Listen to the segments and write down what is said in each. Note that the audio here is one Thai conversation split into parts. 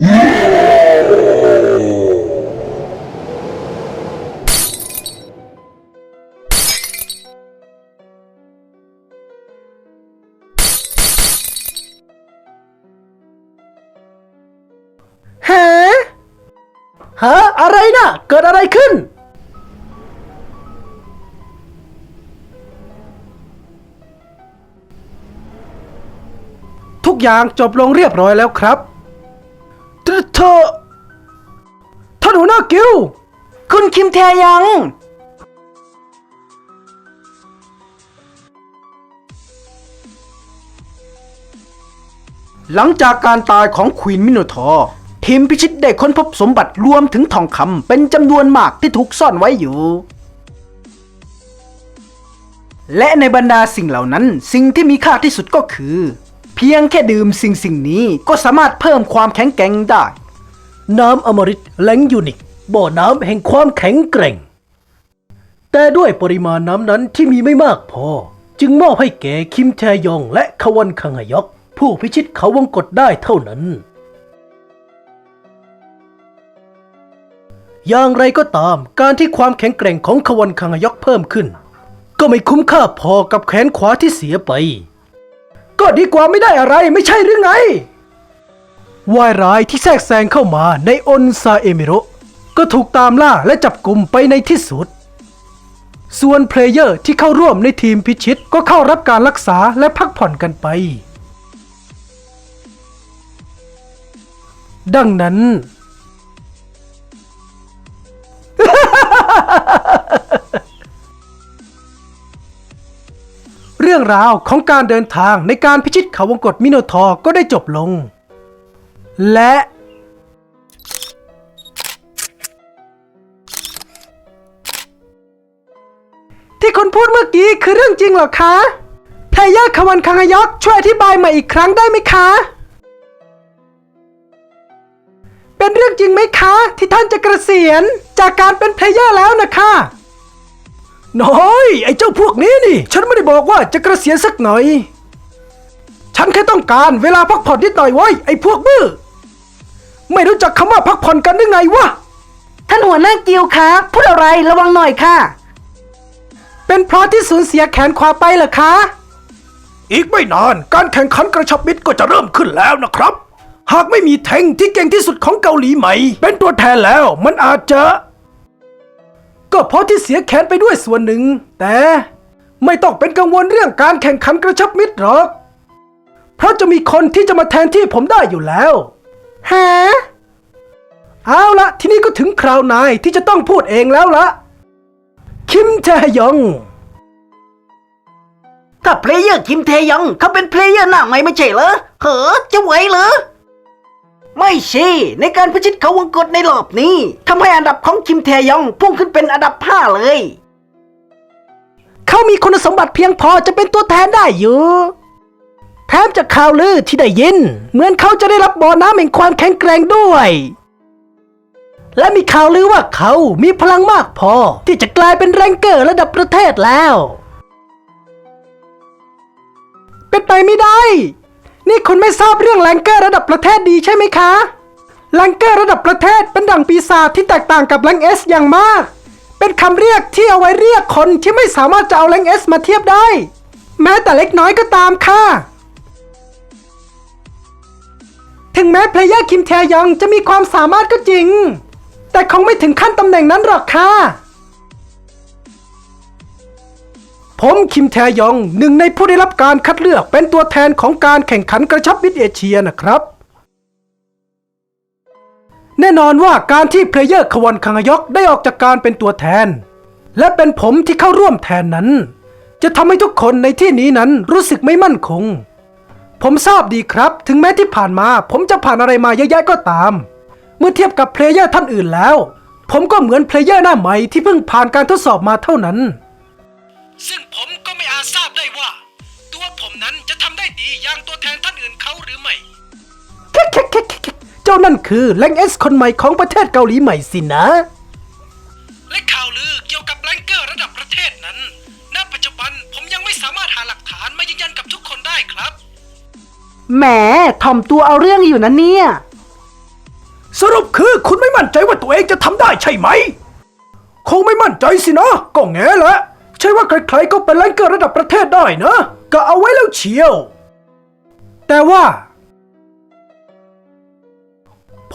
ฮะฮะอะไรนะเกิดอะไรขึ้น ทุกอย่างจบลงเรียบร้อยแล้วครับ อเธอท่านหัวหน้ากิลด์คุณคิมแทยัง หลังจากการตายของควีนมิโนทอร์ทีมพิชิตได้ค้นพบสมบัติรวมถึงทองคำเป็นจำนวนมากที่ถูกซ่อนไว้อยู่ และในบรรดาสิ่งเหล่านั้น สิ่งที่มีค่าที่สุดก็คือ เพียงแค่ดื่มสิ่งสิ่งนี้ก็สามารถเพิ่มความแข็งแกร่งได้ น้ำอมฤตแหลงยูนิคบ่อน้ำแห่งความแข็งแกร่ง แต่ด้วยปริมาณน้ำนั้นที่มีไม่มากพอ จึงมอบให้แก่คิมแทยองและควันคังฮยอก ผู้พิชิตเขาวงกฏได้เท่านั้น อย่างไรก็ตามการที่ความแข็งแกร่งของควันคังฮยอกเพิ่มขึ้น ก็ไม่คุ้มค่าพอกับแขนขวาที่เสียไป ก็ดีกว่าไม่ได้อะไรไม่ใช่หรือไง วายร้ายที่แทรกแซงเข้ามาในอนซาเอมิโรก็ถูกตามล่าและจับกลุ่มไปในที่สุด ส่วนเพลเยอร์ที่เข้าร่วมในทีมพิชิตก็เข้ารับการรักษาและพักผ่อนกันไป ดังนั้น เรื่องราวของการเดินทางในการพิชิตเขาวงกฏมิโนทอร์ก็ได้จบลง และ ที่คุณพูดเมื่อกี้คือเรื่องจริงเหรอคะไทยาควันคังฮยอกช่วยอธิบายมาอีกครั้งได้ไหมคะ เป็นเรื่องจริงไหมคะ ที่ท่านจะเกษียณจากการเป็นเพลเยอร์แล้วนะคะน้อยไอ้เจ้าพวกนี้นี่ ฉันไม่ได้บอกว่าจะเกษียณสักหน่อย ฉันแค่ต้องการเวลาพักผ่อนนิดหน่อยไว้ยไอ้พวกบื้อ ไม่รู้จักคำว่าพักผ่อนกันหรือไงวะ ท่านหัวหน้ากิลด์คะพูดอะไรระวังหน่อยค่ะ เป็นเพราะที่สูญเสียแขนขวาไปเหรอคะ อีกไม่นานการแข่งขันกระชับมิตรก็จะเริ่มขึ้นแล้วนะครับ หากไม่มีเทงที่เก่งที่สุดของเกาหลีใหม่ เป็นตัวแทนแล้วมันอาจจะ ก็เพราะที่เสียแขนไปด้วยส่วนหนึ่ง แต่ไม่ต้องเป็นกังวลเรื่องการแข่งขันกระชับมิตรหรอก เพราะจะมีคนที่จะมาแทนที่ผมได้อยู่แล้ว ฮะเอาละทีนี้ก็ถึงคราวนายที่จะต้องพูดเองแล้วละคิมแจยอง ถ้าเพลเยอร์คิมเทยองเขาเป็นเพลเยอร์หน้าใหม่ไม่ใช่เหรอเหอจะไหวเหรอ ไม่ใช่ในการพิชิตเขาวงกฏในรอบนี้ทำให้อันดับของคิมเทยองพุ่งขึ้นเป็นอันดับห้าเลย เขามีคุณสมบัติเพียงพอจะเป็นตัวแทนได้อยู่ แถมจากข่าวลือที่ได้ยิน เหมือนเขาจะได้รับบ่อน้ำแห่งความแข็งแกร่งด้วย และมีข่าวลือว่าเขามีพลังมากพอ ที่จะกลายเป็นแรงเกอร์ระดับประเทศแล้ว เป็นไปไม่ได้ นี่คุณไม่ทราบเรื่องแรงเกอร์ระดับประเทศดีใช่ไหมคะแรงเกอร์ระดับประเทศเป็นดั่งปีศาจที่แตกต่างกับแรงเอสอย่างมาก เป็นคำเรียกที่เอาไว้เรียกคนที่ไม่สามารถจะเอาแรงเอสมาเทียบได้ แม้แต่เล็กน้อยก็ตามค่ะ ถึงแม้เพลเยอร์คิมแทยองจะมีความสามารถก็จริง แต่คงไม่ถึงขั้นตำแหน่งนั้นหรอกค่ะ ผมคิมแทยองหนึ่งในผู้ได้รับการคัดเลือกเป็นตัวแทนของการแข่งขันกระชับมิตรเอเชียนะครับ แน่นอนว่าการที่เพลเยอร์ควันคังยอกได้ออกจากการเป็นตัวแทน และเป็นผมที่เข้าร่วมแทนนั้น จะทำให้ทุกคนในที่นี้นั้นรู้สึกไม่มั่นคง ผมทราบดีครับ ถึงแม้ที่ผ่านมา ผมจะผ่านอะไรมาเยอะแยะก็ตาม เมื่อเทียบกับเพลเยอร์ท่านอื่นแล้ว ผมก็เหมือนเพลเยอร์หน้าใหม่ที่เพิ่งผ่านการทดสอบมาเท่านั้น ซึ่งผมก็ไม่อาจทราบได้ว่า ตัวผมนั้นจะทำได้ดีอย่างตัวแทนท่านอื่นเขาหรือไม่ เจ้านั่นคือแรงเอสคนใหม่ของประเทศเกาหลีใหม่สินะ และข่าวลือเกี่ยวกับแรงเกอร์ระดับประเทศนั้น ณ ปัจจุบันผมยังไม่สามารถหาหลักฐานมายืนยันกับทุกคนได้ครับ แหมถ่อมตัวเอาเรื่องอยู่นะเนี่ย สรุปคือคุณไม่มั่นใจว่าตัวเองจะทำได้ใช่ไหม คงไม่มั่นใจสินะก็แง่แหละใช่ว่าใครๆก็เป็นแรงเกอร์ระดับประเทศได้นะก็เอาไว้แล้วเชียว แต่ว่า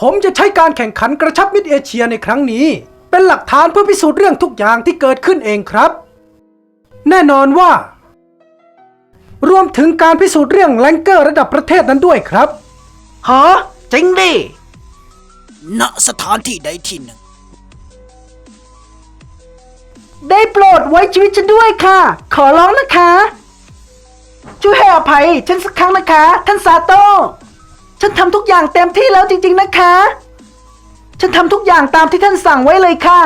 ผมจะใช้การแข่งขันกระชับมิตรเอเชียในครั้งนี้ เป็นหลักฐานเพื่อพิสูจน์เรื่องทุกอย่างที่เกิดขึ้นเองครับ แน่นอนว่า รวมถึงการพิสูจน์เรื่องแรงเกอร์ระดับประเทศนั้นด้วยครับฮะจริงดิ ณสถานที่ใดที่หนึ่ง ได้โปรดไว้ชีวิตฉันด้วยค่ะ ขอร้องนะคะ ช่วยให้อภัยฉันสักครั้งนะคะ ท่านซาโต้ฉันทำทุกอย่างเต็มที่แล้วจริง ๆนะคะ ฉันทำทุกอย่างตามที่ท่านสั่งไว้เลยค่ะ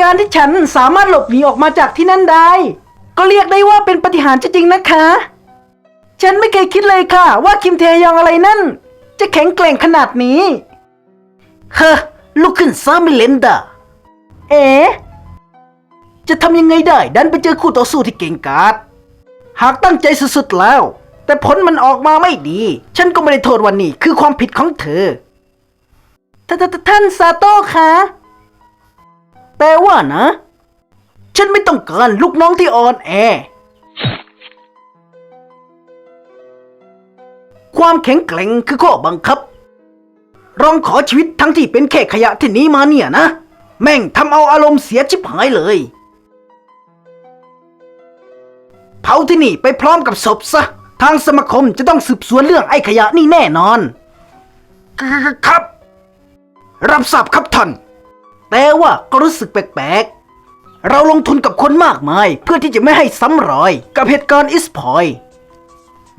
การที่ฉันสามารถหลบหนีออกมาจากที่นั่นได้ ก็เรียกได้ว่าเป็นปาฏิหารย์จริงๆนะคะ ฉันไม่เคยคิดเลยค่ะ ว่าคิมเทยองอะไรนั่น จะแข็งแกร่งขนาดนี้ เฮ้อลุกขึ้นซามิเลนดา เอ๋จะทำยังไงได้ ดันไปเจอคู่ต่อสู้ที่เก่งกาจหากตั้งใจสุดๆแล้ว แต่ผลมันออกมาไม่ดี ฉันก็ไม่ได้โทษวันนี้คือความผิดของเธอทททท่านซาโต้คะแต่ว่านะ ฉันไม่ต้องการลูกน้องที่อ่อนแอ ความแข็งแกร่งคือข้อบังคับ ร้องขอชีวิตทั้งที่เป็นแค่ขยะที่หนี้มาเนี่ยนะ แม่งทำเอาอารมณ์เสียชิบหายเลย เผาที่นี่ไปพร้อมกับศพซะ ทางสมาคมจะต้องสืบสวนเรื่องไอ้ขยะนี่แน่นอน ครับ รับทราบครับท่าน แต่ว่าก็รู้สึกแปลกๆ เราลงทุนกับคนมากมายเพื่อที่จะไม่ให้ซ้ำรอย กับเหตุการณ์อิสพอย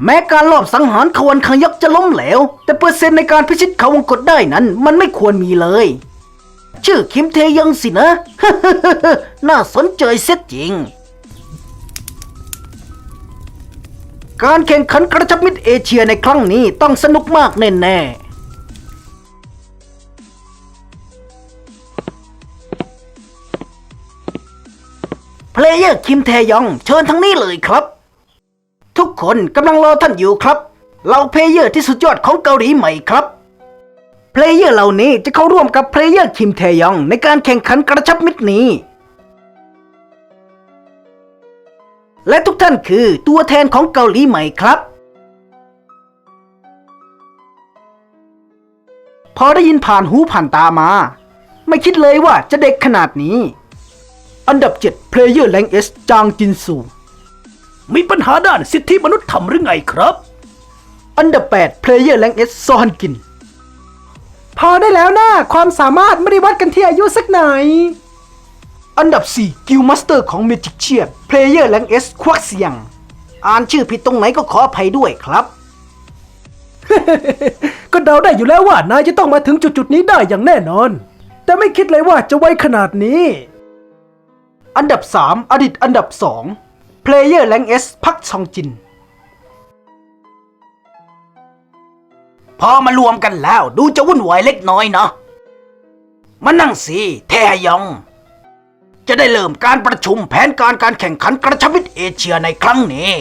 แม้การลอบสังหารขวันขยักจะล้มเหลว แต่เปอร์เซ็นต์ในการพิชิตเขาวงกฏได้นั้น มันไม่ควรมีเลย ชื่อคิมเทยังสินะ น่าสนใจเสียจริง การแข่งขันกระชับมิตรเอเชียในครั้งนี้ต้องสนุกมากแน่ๆเพลเยอร์คิมเทยอง เชิญทั้งนี้เลยครับ ทุกคนกำลังรอท่านอยู่ครับ เราเพลเยอร์ที่สุดยอดของเกาหลีใหม่ครับ เพลเยอร์เหล่านี้จะเข้าร่วมกับเพลเยอร์คิมเทยองในการแข่งขันกระชับมิตรนี้ และทุกท่านคือตัวแทนของเกาหลีใหม่ครับ พอได้ยินผ่านหูผ่านตามา ไม่คิดเลยว่าจะเด็กขนาดนี้ อันดับ7เพลเยอร์แรงเอสจางจินซู มีปัญหาด้านสิทธิมนุษยธรรมหรือไงครับ อันดับ8เพลเยอร์แรงเอสซอฮันกิน พอได้แล้วนะความสามารถไม่ได้วัดกันที่อายุสักหน่อย อันดับ 4 กิลมัสเตอร์ของเมจิกเชียนเพลเยอร์แรงเอสควักเสียง อ่านชื่อผิดตรงไหนก็ขออภัยด้วยครับ ก็เดาได้อยู่แล้วว่านายจะต้องมาถึงจุดๆนี้ได้อย่างแน่นอน แต่ไม่คิดเลยว่าจะไวขนาดนี้ อันดับ 3 อดิตอันดับ 2 เพลเยอร์แรงเอสพักซองจิน พอมารวมกันแล้วดูจะวุ่นวายเล็กน้อยเนาะมานั่งสิแทฮยอง จะได้เริ่มการประชุมแผนการการแข่งขันกระชับมิตรเอเชียในครั้งนี้